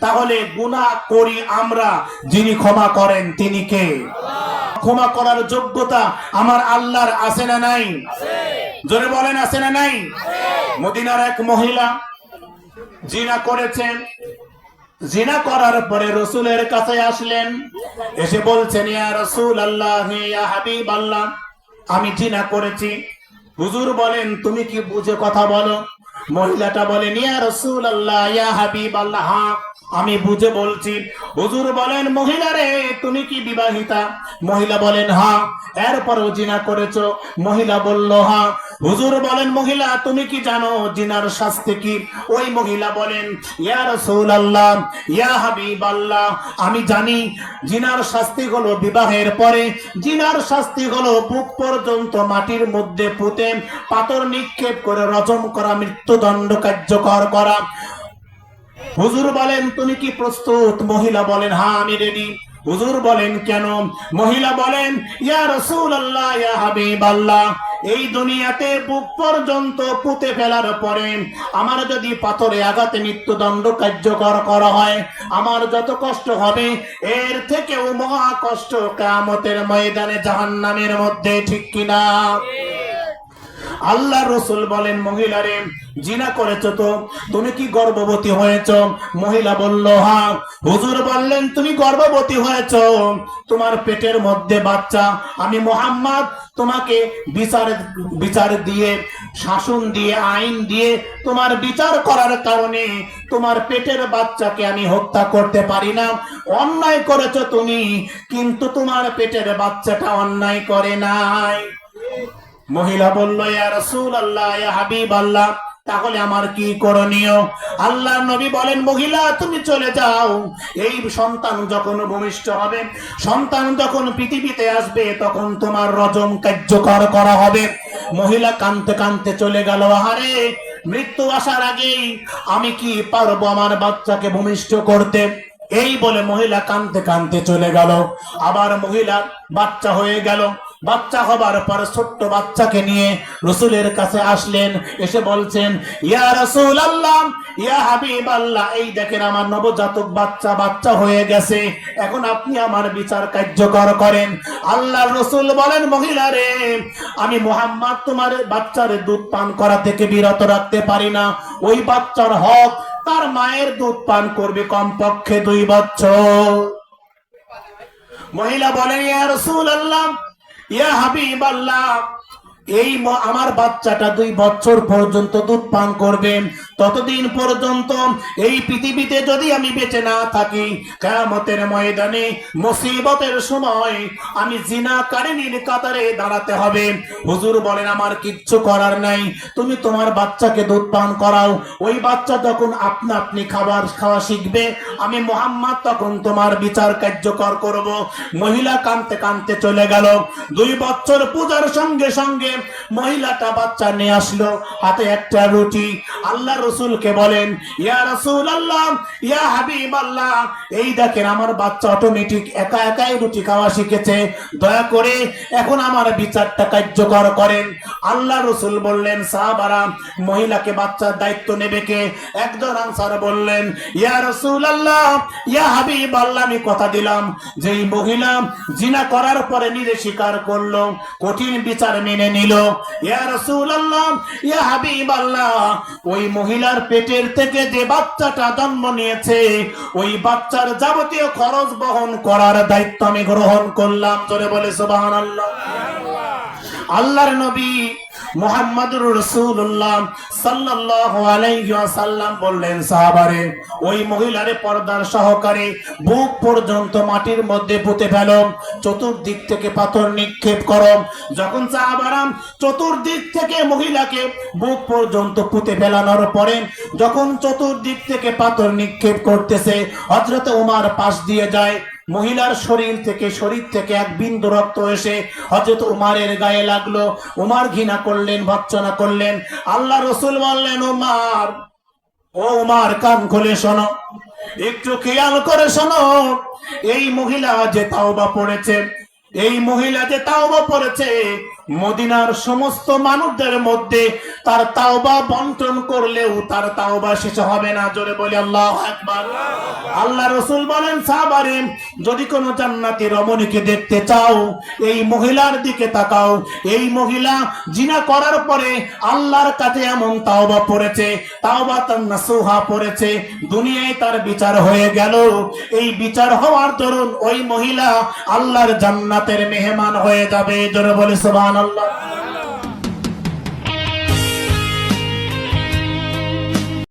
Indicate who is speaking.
Speaker 1: তাহলে গুনাহ করি আমরা। যিনি ক্ষমা করেন, তিনি কে? ক্ষমা করার যোগ্যতা আমার আল্লাহর আছে না নাই? জোরে বলেন, আছে না নাই? মদিনার এক মহিলা জিনা করেছেন। জিনা করার পরে রসুলের কাছে আসলেন। এসে বলছেন, ইয়া রসুল আল্লাহ ইয়া হাবিব আল্লাহ আমি জিনা করেছি। হুজুর বলেন, তুমি কি বুঝে কথা বলো? মহিলাটা বলেন, ইয়া রসুল আল্লাহ ইয়া হাবিব আল্লাহ হ্যাঁ আমি বুঝে বলছি, হুজুর বলেন, মহিলা রে, তুমি কি বিবাহিতা? মহিলা বলেন হ্যাঁ এরপরও জিনা করেছ। মহিলা বলল হ্যাঁ হুজুর বলেন, মহিলা, তুমি কি জানো জিনার শাস্তি কি? ওই মহিলা বলেন, ইয়া রাসূল আল্লাহ ইয়া হাবিব আল্লাহ আমি জানি জিনার শাস্তি হলো বিবাহের পরে। জিনার শাস্তি হলো বুক পর্যন্ত মাটির মধ্যে পুঁতে পাথর নিক্ষেপ করে রজম করা, মৃত্যুদণ্ড কার্যকর করা। হুজুর বলেন, তুমি কি প্রস্তুত? মহিলা বলেন হ্যাঁ আমি রেডি হুজুর বলেন, কেন? মহিলা বলেন, ইয়া রসুল আল্লাহ ইয়া হাবিব আল্লাহ এই দুনিয়াতে বুক পর্যন্ত পুঁতে ফেলার পরে আমার যদি পাথরে আঘাতে, মৃত্যুদণ্ড কার্যকর করা হয়, আমার যত কষ্ট হবে, এর থেকেও মহা কষ্ট কামতের ময়দানে জাহান্নামের মধ্যে, ঠিক কিনা? আল্লাহ রসুল বলেন, মহিলারে, জিনা করেছ তো? তুমি কি গর্ভবতী হয়েছ? মহিলা বলল হ্যাঁ হুজুর বললেন, তুমি গর্ভবতী হয়েছ? তোমার পেটের মধ্যে বাচ্চা, আমি মোহাম্মদ তোমাকে বিচার বিচার দিয়ে, শাসন দিয়ে, আইন দিয়ে তোমার বিচার করার কারণে তোমার পেটের বাচ্চাকে আমি হত্যা করতে পারি না। অন্যায় করেছ তুমি, কিন্তু তোমার পেটের বাচ্চাটা অন্যায় করে নাই। মহিলা বলল, ইয়া রাসূল আল্লাহ ইয়া হাবিব আল্লাহ তাহলে আমার কি করণীয়? আল্লাহ নবী বলেন, মহিলা, তুমি চলে যাও। এই সন্তান যখন ভূমিষ্ঠ হবে, সন্তান যখন পৃথিবীতে আসবে, তখন তোমার রজম কার্যকর করা হবে। মহিলা কানতে কানতে চলে গেল, আহারে, মৃত্যু আসার আগেই আমি কি পারব আমার বাচ্চাকে ভূমিষ্ঠ করতে? এই বলে মহিলা কানতে কানতে চলে গেল। আবার মহিলা বাচ্চা হয়ে গেল। বাচ্চা হবার পর ছোট্ট বাচ্চাকে নিয়ে রসুলের কাছে আসলেন, এসে বলছেন, ইয়া রসুল আল্লাহ ইয়া হাবিব আল্লাহ এই দেখেন আমার নবজাতক বাচ্চা বাচ্চা হয়ে গেছে। এখন আপনি আমার বিচার কার্যকর করেন। আল্লাহ রসুল বলেন, মহিলা রে, আমি মোহাম্মদ তোমার বাচ্চার দুধ পান করা থেকে বিরত রাখতে পারি না। ওই বাচ্চার হক তার মায়ের দুধ পান করবে কমপক্ষে দুই বছর। মহিলা বলেন, ইয়া রসুল আল্লাহ ইয়া হাবিব আল্লাহ এই আমার বাচ্চাটা দুই বছর পর্যন্ত দুধ পান করবে। ততদিন পর্যন্ত এই পৃথিবীতে যদি আমি বেঁচে না থাকি, কেয়ামতের ময়দানে, মুসিবতের সময় আমি জিনা কারিনীর কাতারে দাঁড়াতে হবে। হুজুর বলেন, আমার কিচ্ছু করার নাই। তুমি তোমার বাচ্চাকে দুধ পান করাও। ওই বাচ্চা যখন আপনা আপনি খাবার খাওয়া শিখবে, আমি মোহাম্মদ তখন তোমার বিচার কার্যকর করব। মহিলা কানতে কানতে চলে গেল। দুই বছর পূজার সঙ্গে সঙ্গে মহিলাটা বাচ্চা নিয়ে আসলো হাতে একটা রুটি। আল্লাহ রসুলকে বলেন, ইয়া রসুল আল্লাহ ইয়া হাবিব আল্লাহ এই দেখেন আমার বাচ্চা অটোমেটিক একা একাই রুটি খাওয়া শিখেছে। দয়া করে এখন আমার বিচারটা কার্যকর করেন। আল্লাহ রসুল বললেন, সাহাবারা, মহিলাকে বাচ্চার দায়িত্ব নেবে কে? একজন আনসার বললেন, ইয়া রসুল আল্লাহ ইয়া হাবিব আল্লাহ আমি কথা দিলাম যে এই মহিলা জিনা করার পরে নিজে স্বীকার করল, কঠিন বিচার মেনে নিল। ইয়া রসুল আল্লাহ ইয়া হাবিব আল্লাহ ওই মহিলার পেটের থেকে যে বাচ্চাটা জন্ম নিয়েছে ওই বাচ্চার যাবতীয় খরচ বহন করার দায়িত্ব আমি গ্রহণ করলাম। জোরে বলে সুবাহান আল্লাহ আল্লাহর নবী মোহাম্মদুর রসুল্লাহ সাল্লাল্লাহু আলাইহি বললেন, সাহাবারে, ওই মহিলারে পর্দার সহকারে বুক পর্যন্ত মাটির মধ্যে পুঁতে চতুর্দিক থেকে পাথর নিক্ষেপ যখন সাহাবারাম চতুর্দিক থেকে মহিলাকে বুক পর্যন্ত পুঁতে যখন চতুর্দিক থেকে পাথর নিক্ষেপ করতেছে, হযরত ওমর পাশ দিয়ে যায় মহিলার শরীর থেকে শরীর থেকে এক বিন্দু রক্ত এসে হজরত উমারের গায়ে লাগল। উমার ঘৃণা করলেন ভৎসনা করলেন। আল্লাহ রসুল বললেন, উমার, ও উমার, কান খুলে শোনো। একটু খেয়াল করে শোনো। এই মহিলা যে তাওবা পড়েছে, এই মহিলা যে তাওবা পড়েছে মদিনার সমস্ত মানুষদের মধ্যে তার তাওবা বন্টন করলেও তার তাওবা শেষ হবে না। জোরে বলি, আল্লাহ একবার আল্লাহ রসুল বলেন, সাহাবারে, যদি কোনো জান্নাতি রমণীকে দেখতে চাও, এই মহিলার দিকে তাকাও। এই মহিলা জিনা করার পরে আল্লাহর কাছে এমন তাওবা পড়েছে, তাওবা তার নাসুহা পড়েছে, দুনিয়ায় তার বিচার হয়ে গেল। এই বিচার হওয়ার দরুন ওই মহিলা আল্লাহর জান্নাতের মেহমান হয়ে যাবে। জোরে বলে সুবহানাল্লাহ।